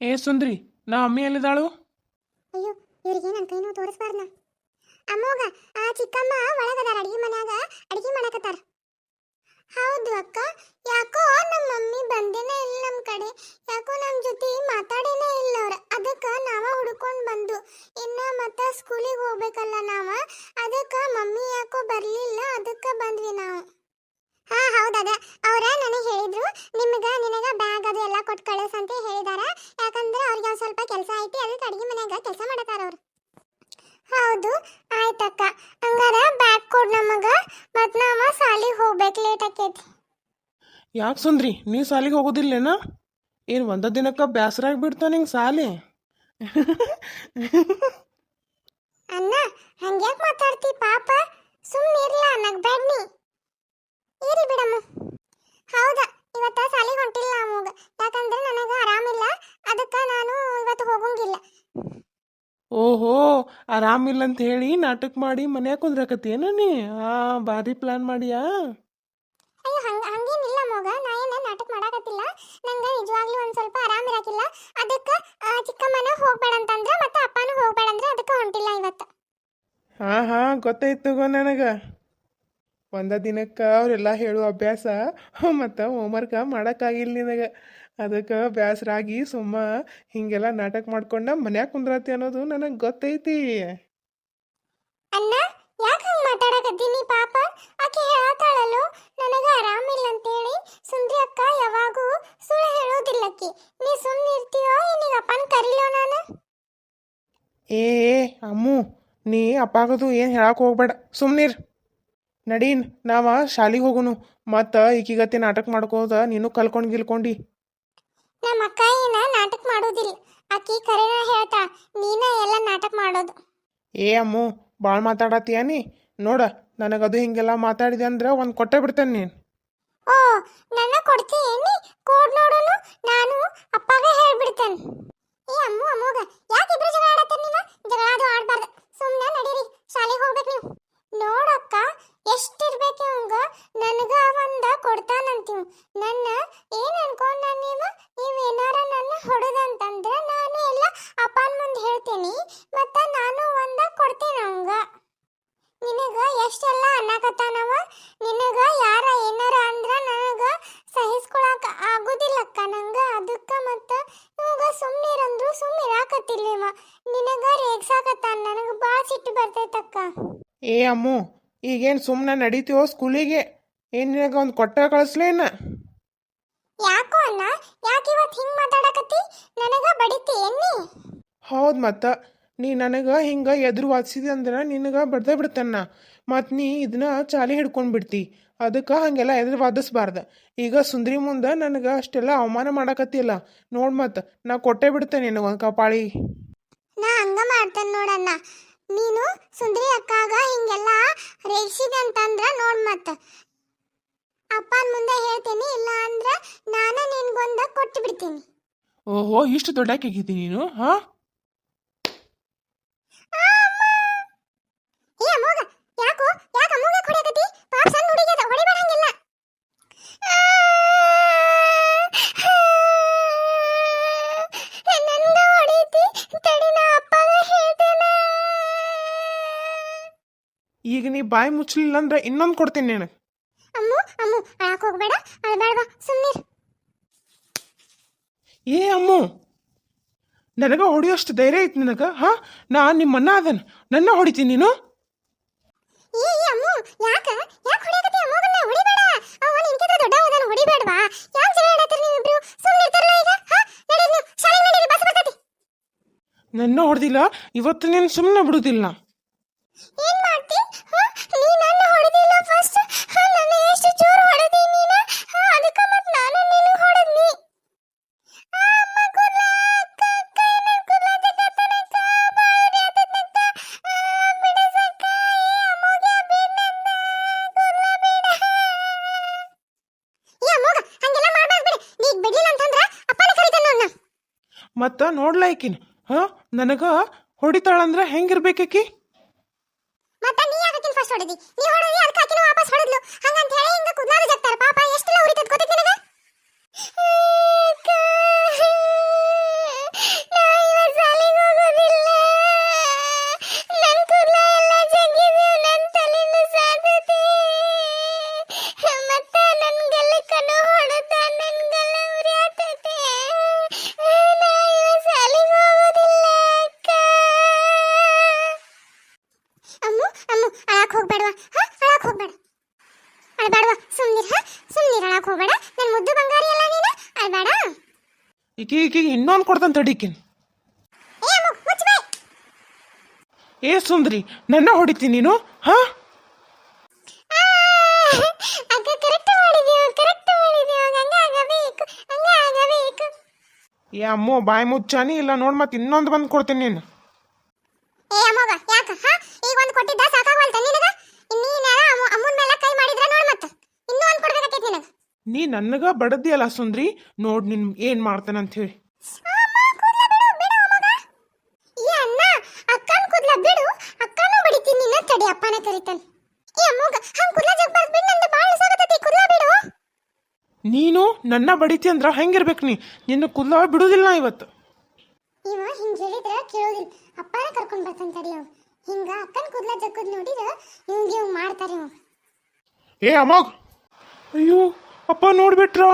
ಏ ಸುಂದ್ರಿ, ನಾ ಅಮ್ಮಿ ಎಲ್ಲಿದ್ದಾಳು? ಅಯ್ಯೋ ಇವ್ರಿಗೆ ನನ್ನ ಕೈನೂ ತೋರಿಸ್ಬಾರ್ದ. ಅಮ್ಮೋಗ, ಆ ಚಿಕ್ಕಮ್ಮ ಒಳಗದಾರ, ಅಡಿಗೆ ಮನ್ಯಾಗ ಅಡಿಗೆ ಮಾಡಕತ್ತಾರ. ಹೌದು ಅಕ್ಕ, ಯಾಕೋ ಹೌದದ? ಅವ್ರ ನನಗೆ ಹೇಳಿದ್ರು ನಿಮ್ಗ ನಿನಗ ಬ್ಯಾಗ್ ಅದು ಎಲ್ಲ ಕೊಟ್ಟು ಕಳಿಸ್ ಅಂತ ಹೇಳಿದಾರ. ಯಾಕಂದ್ರೆ ಅವ್ರಿಗೆ ಒಂದ್ ಸ್ವಲ್ಪ ಕೆಲಸ ಐತಿ ಅದಕ್ಕೆ ಅಡಿಗೆ ಮನ್ಯಾಗ ಕೆಲಸ ಮಾಡತಾರ ಅವ್ರು. ಹೌದು ಆಯ್ತಕ್ಕ. ಹಂಗಾರ ಬ್ಯಾಗ್ ಕೊಡ್ ನಮಗ ಮತ್ ನಾವ ಸಾಲಿಗೆ ಹೋಗ್ಬೇಕು ಲೇಟ್ ಆಕೈತಿ. ಯಾಕೆ ಸುಂದ್ರಿ? ನೀ ಸಾಲಿಗೆ ಹೋಗೋದಿಲ್ಲೇನ? ಏನು ಒಂದ ದಿನಕ್ಕೆ ಬ್ಯಾಸರಾಗಿ ಬಿಡ್ತಾನೆ ನಿಂಗೆ ಸಾಲಿ ಅಣ್ಣ ಹಂಗ್ಯಾಕ್ ಮಾತಾಡ್ತಿ ಪಾಪ ಸುಮ್ಮನೆ ಇರ್ಲ ನಗ್ಬೇಡ ನೀ ಇರಿ ಬಿಡಮ್ಮ ಹೌದಾ ಇವತ್ತ ಸಾಲಿಗೆ ಹೊಂಟಿಲ್ಲ ಅಮ್ಮಗ ಯಾಕಂದ್ರೆ ನನಗ ಆರಾಮಿಲ್ಲ ಅದಕ್ಕೆ ನಾನು ಇವತ್ತು ಹೋಗಂಗಿಲ್ಲ ಓಹೋ ಆರಾಮಿಲ್ಲ ಅಂತ ಹೇಳಿ ನಾಟಕ ಮಾಡಿ ಮನ್ಯಾಗ ಕುಂದ್ರಕತ್ತೇನು ನೀ? ಆ ಭಾರಿ ಪ್ಲಾನ್ ಮಾಡಿಯಾ? ಅಯ್ಯೋ ಹಂಗ ಹಂಗೇನಿಲ್ಲ ಮಗ. ನಾ ಏನ ನಾಟಕ ಮಾಡಾಕತ್ತಿಲ್ಲ. ನಂಗ ನಿಜವಾಗ್ಲೂ ಒಂದ್ ಸ್ವಲ್ಪ ಆರಾಮ್ ಇರಾಕಿಲ್ಲ. ಅದಕ್ಕ ಚಿಕ್ಕಮ್ಮನ ಹೋಗ್ಬೇಡ ಅಂತಂದ್ರ ಮತ್ತೆ ಅಪ್ಪನೂ ಹೋಗ್ಬೇಡ ಅಂದ್ರೆ ಅದಕ್ಕ ಹೊಂಟಿಲ್ಲ ಇವತ್ತು. ಹಾ ಹಾ ಗೊತ್ತಾಯ್ತು ಗೋ ನನಗೆ. ಒಂದ ದಿನಕ್ಕೆ ಅವರೆಲ್ಲ ಹೇಳು ಅಭ್ಯಾಸ ಮತ್ತು ಹೋಮ್ವರ್ಕ ಮಾಡೋಕ್ಕಾಗಿಲ್ಲ ನಿನಗೆ. ಅದಕ್ಕೆ ಬ್ಯಾಸರಾಗಿ ಸುಮ್ಮ ಹಿಂಗೆಲ್ಲ ನಾಟಕ ಮಾಡ್ಕೊಂಡ ಮನ್ಯಾಗ ಕುಂದ್ರತಿ ಅನ್ನೋದು ನನಗೆ ಗೊತ್ತೈತಿ. ಅಣ್ಣ ಯಾಕೆ ಹಂಗೆ ಮಾತಾಡಕತ್ತೀನಿ ಪಾಪ? ಆಕೆ ಹೇಳತ್ತಾಳಲ್ಲೋ ನನಗೆ ಆರಾಮಿಲ್ಲ ಅಂತೇಳಿ ಸುಂದ್ರಿ ಅಕ್ಕ ಯಾವಾಗೂ ಸುಳ್ಳು ಹೇಳೋದಿಲ್ಲಕ್ಕಿ. ನೀ ಸುಮ್ಮನೆ ಇರ್ತೀಯೋ ಇನ್ನೀಗ ಅಪ್ಪನ ಕರೀಲೋ ನಾನು? ಏ ಏ ಅಮ್ಮು ನೀ ಅಪ್ಪಾಗದು ಏನು ಹೇಳಕ್ಕೆ ಹೋಗ್ಬೇಡ. ಸುಮ್ನಿರ್ ನಡೀನ್ ನಾವ ಶಾಲಿಗೆ ಹೋಗುನು. ಮತ್ತು ಈಕಿಗತಿ ನಾಟಕ ಮಾಡ್ಕೋದ ನೀನು ಕಲ್ಕೊಂಡು ಗಿಲ್ಕೊಂಡಿ. ನಮ್ಮ ಅಕ್ಕ ಏನ ನಾಟಕ ಮಾಡೋದಿಲ್ಲ. ಅಕ್ಕಿ ಕರೆನ ಹೇಳ್ತಾ ನೀನ ಎಲ್ಲ ನಾಟಕ ಮಾಡೋದು. ಏ ಅಮ್ಮು ಭಾಳ ಮಾತಾಡತ್ತೀಯ ನೀ? ನೋಡ ನನಗದು ಹಿಂಗೆಲ್ಲ ಮಾತಾಡಿದೆ ಅಂದ್ರೆ ಒಂದು ಕೊಟ್ಟೆ ಬಿಡ್ತೇನೆ ನೀನು. ಓ ನನ್ನ ಕೊಡ್ತೀಯೇನಿ ಕೋಡ್ ನೋಡೋನು ನಾನು ಅಪ್ಪಗೆ ಹೇಳ್ಬಿಡ್ತೇನೆ. ಏ ಅಮ್ಮು ಅಮ್ಮಗ ಯಾಕೆ ಇಬ್ರು ಜಗಳ ಆಡತ್ತೀರಿ ನೀವು? ಜಗಳ ಅದು ಆಡಬಾರ್ದು. ಸುಮ್ಮನೆ ನಡೀರಿ ಶಾಲೆಗೆ ಹೋಗ್ಬೇಕು ನೀವು. ನೋಡಕ್ಕ ಎಷ್ಟಿರ್ಬೇಕು ಇವಂಗ? ನನಗ ಒಂದ ಕೊಡ್ತಾನಂತೀವ್. ನನ್ನ ಏನ್ ಅನ್ಕೊಂಡ ನೀವು ನನ್ನ ಹೊಡೆದಂತಂದ್ರ ನಾನು ಎಲ್ಲ ಅಪ್ಪನ ಮುಂದೆ ಹೇಳ್ತೀನಿ. ಮತ್ತು ನಾನು ಒಂದ ಕೊಡ್ತೀನಿ ಅವಂಗ. ನಿನಗೆ ಎಷ್ಟೆಲ್ಲ ಅನ್ನಕತ್ತಾನವ ನಿನಗೆ ಯಾರ ಏನಾರ ಅಂದ್ರೆ ನನಗೆ ಸಹಿಸ್ಕೊಳಕ ಆಗೋದಿಲ್ಲಕ್ಕ ನಂಗೆ. ಅದಕ್ಕೆ ಮತ್ತು ಇವಾಗ ಸುಮ್ಮನಿರಂದ್ರು ಸುಮ್ಮನೆ ಇರಾಕತ್ತಿಲ್ಲ ನಿನಗೆ ರೇಗ್ಸಾಕತ್ತಾನ ನನಗೆ ಭಾಳ ಸಿಟ್ಟು ಬರ್ತೈತಕ್ಕ. ಏ ಅಮ್ಮು, ಈಗೇನು ಸುಮ್ಮನೆ ನಡೀತೀವೋ ಸ್ಕೂಲಿಗೆ? ಏನು ನಿನಗೆ ಒಂದು ಕೊಟ್ಟ ಕಳಿಸ್ಲೇನ? ಯಾಕೋ ಅಣ್ಣ? ಯಾಕೆ ಇವತ್ತು ಹಿಂಗೆ ಮಾತಾಡಕತ್ತಿ? ನನಗ ಬಡಿತಿ ಎನ್ನಿ ಹೌದು ಮತ್ತ. ನೀ ನನಗೆ ಹಿಂಗೆ ಎದುರು ವಾದಿಸಿದೆ ಅಂದ್ರೆ ನಿನಗೆ ಬಡ್ದೇ ಬಿಡ್ತೇನೆ ಮತ್ತು ನೀ ಇದನ್ನ ಚಾಲಿ ಹಿಡ್ಕೊಂಡು ಬಿಡ್ತಿ. ಅದಕ್ಕೆ ಹಾಗೆಲ್ಲ ಎದುರು ವಾದಿಸ್ಬಾರ್ದು ಈಗ ಸುಂದ್ರಿ ಮುಂದೆ ನನಗೆ ಅಷ್ಟೆಲ್ಲ ಅವಮಾನ ಮಾಡಕತ್ತಿಲ್ಲ. ನೋಡ್ ಮತ್ತು ನಾ ಕೊಟ್ಟೆ ಬಿಡ್ತೇನೆ ಒಂದು ಕಪಾಳಿ. ನಾ ಹಂಗ ಮಾಡ್ತೇನೆ ನೋಡಣ್ಣ ನೀನು ಸುಂದ್ರಿ ಅಕ್ಕಾಗ ಹಿಂಗೆಲ್ಲ ರೇಗಿಸಿದೆ ಅಂತಂದ್ರ ನೋಡ್ ಮತ್ತ. ಅಪ್ಪನ ಮುಂದೆ ಹೇಳ್ತೀನಿ ಇಲ್ಲ ಅಂದ್ರ ನಾನ ನಿನ್ಗೊಂದ ಕೊಟ್ಟು ಬಿಡ್ತೀನಿ ಓಹೋ ಇಷ್ಟು ದೊಡ್ಡಕ್ಕಾಗಿದ್ದಿ ನೀನು ಹಾಂ? ಈಗ ನೀ ಬಾಯಿ ಮುಚ್ಚಲಿಲ್ಲ ಅಂದ್ರೆ ಇನ್ನೊಂದು ಕೊಡ್ತೀನಿ ನೀನು ಅಮ್ಮ ಅಮ್ಮು ಅಳಕ್ ಹೋಗ್ಬೇಡ ಅಳ್ಬೇಡ್ವಾ ಸುಮ್ಮನಿರ್ ಏ ಅಮ್ಮು ನನಗೆ ಹೊಡೆಯೋಷ್ಟು ಧೈರ್ಯ ಐತೆ ನಿನಗೆ ಹಾ? ನಾ ನಿಮ್ಮನ್ನ ಅದನ್ ನನ್ನ ಹೊಡಿತೀನಿ ನೀನು? ಏ ಏ ಅಮ್ಮು ಯಾಕ? ಯಾಕ ಹೊಡಿಯಕತ್ತಿ ಅಮ್ಮಗನ್ನ ಹೊಡಿಬೇಡ. ಅವ ನಿನ್ಕಿಂತ ದೊಡ್ಡವದನ್ನ ಹೊಡಿಬೇಡವಾ? ಯಾಕ ಜಗಳ ಆಡತ್ತೀರಿ ನೀವಿಬ್ರು? ಸುಮ್ಮನೆ ಇರ್ತಾರಲ್ಲ ಈಗ? ಹಾ? ನಡೀರಿ ನೀವು ಶಾಲೆಗೆ ನಡೀರಿ ಬಸ್ ಬರ್ತೈತಿ. ನನ್ನ ಹೊಡೆದಿಲ್ಲ ಇವತ್ತು ನೀನು ಸುಮ್ಮನೆ ಬಿಡುದಿಲ್ಲ. ಮತ್ತು ನೋಡ್ಲಾಕಿನ. ಹಾಂ? ನನಗೆ ಹೊಡಿತಾಳಂದ್ರೆ ಹೆಂಗಿರ್ಬೇಕಿ ಮತ್ತೆ ನೀ ಯಾಕಕಿನ್ ಫಸ್ಟ್ ಹೊಡೆದಿ? ನೀ ಹೊಡೆದಿ ಅಳಬೇಡವಾ ಹಾ? ಅಳಕ್ ಹೋಗ್ಬೇಡ. ಅಳಬೇಡವಾ ಸುಮ್ನಿರ್ ಹಾ? ಸುಮ್ನಿರ್ ಅಳಕ್ ಹೋಗ್ಬೇಡ. ನನ್ನ ಮುದ್ದು ಬಂಗಾರಿ ಅಲ್ಲ ನೀನು? ಅಳಬೇಡ ಈಕಿ ಈಕಿ ಇನ್ನೊಂದು ಕೊಡ್ತಾನೆ ತಡಿಕಿನ್ ಏ ಅಮ್ಮ ಮುಚ್ಚ್ ಏ ಸುಂದ್ರಿ ನನ್ನ ಹೊಡಿತೀನಿ ನೀನು? ಹಾ? ಅಕ್ಕ ಕರೆಕ್ಟ್ ಮಾಡಿದೀವ ಕರೆಕ್ಟ್ ಮಾಡಿದೀವ ಹಂಗ ಆಗಬೇಕು ಹಂಗ ಆಗಬೇಕು. ಏ ಅಮ್ಮೋ ಬಾಯಿ ಮುಚ್ಚಾನಿ ಇಲ್ಲ ನೋಡ್ ಮತ್ತೆ ಇನ್ನೊಂದು ಬಂದು ಕೊಡ್ತೀನಿ ನೀನು. ಏ ಅಮ್ಮವ ಯಾಕ ಹಾ? ನೀ ನನಗ ಬಡದಿಯಲ್ಲ ಸುಂದ್ರಿ. ನೋಡ್ ನಿನ್ ಏನ್ ಮಾಡ್ತಾನ ಅಂತ ಹೇಳಿ. ನೀನು ನನ್ನ ಬಡಿತಿ ಅಂದ್ರ ಹೆಂಗಿರ್ಬೇಕು ನೀ. ನಿನ್ನ ಕುದ್ಲ ಬಿಡುದಿಲ್ಲ ಇವತ್ತು. ಇವ ಹಿಂಗ್ ಹೇಳಿದ್ರ ಕೇಳೋದಿಲ್ಲ. ಅಪ್ಪನ ಕರ್ಕೊಂಡ್ ಬರ್ತಾನೆ ತಡಿ ಅವ್. ಹಿಂಗ ಅಕ್ಕನ ಕುದ್ಲ ಜಗ್ಗದ್ ನೋಡಿದ್ರ ಇವಂಗೆ ಇವ್ ಮಾಡ್ತಾರೆ ಏ ಅಮ್ಮ ಅಯ್ಯೋ! ಅಪ್ಪ ನೋಡ್ಬಿಟ್ರ.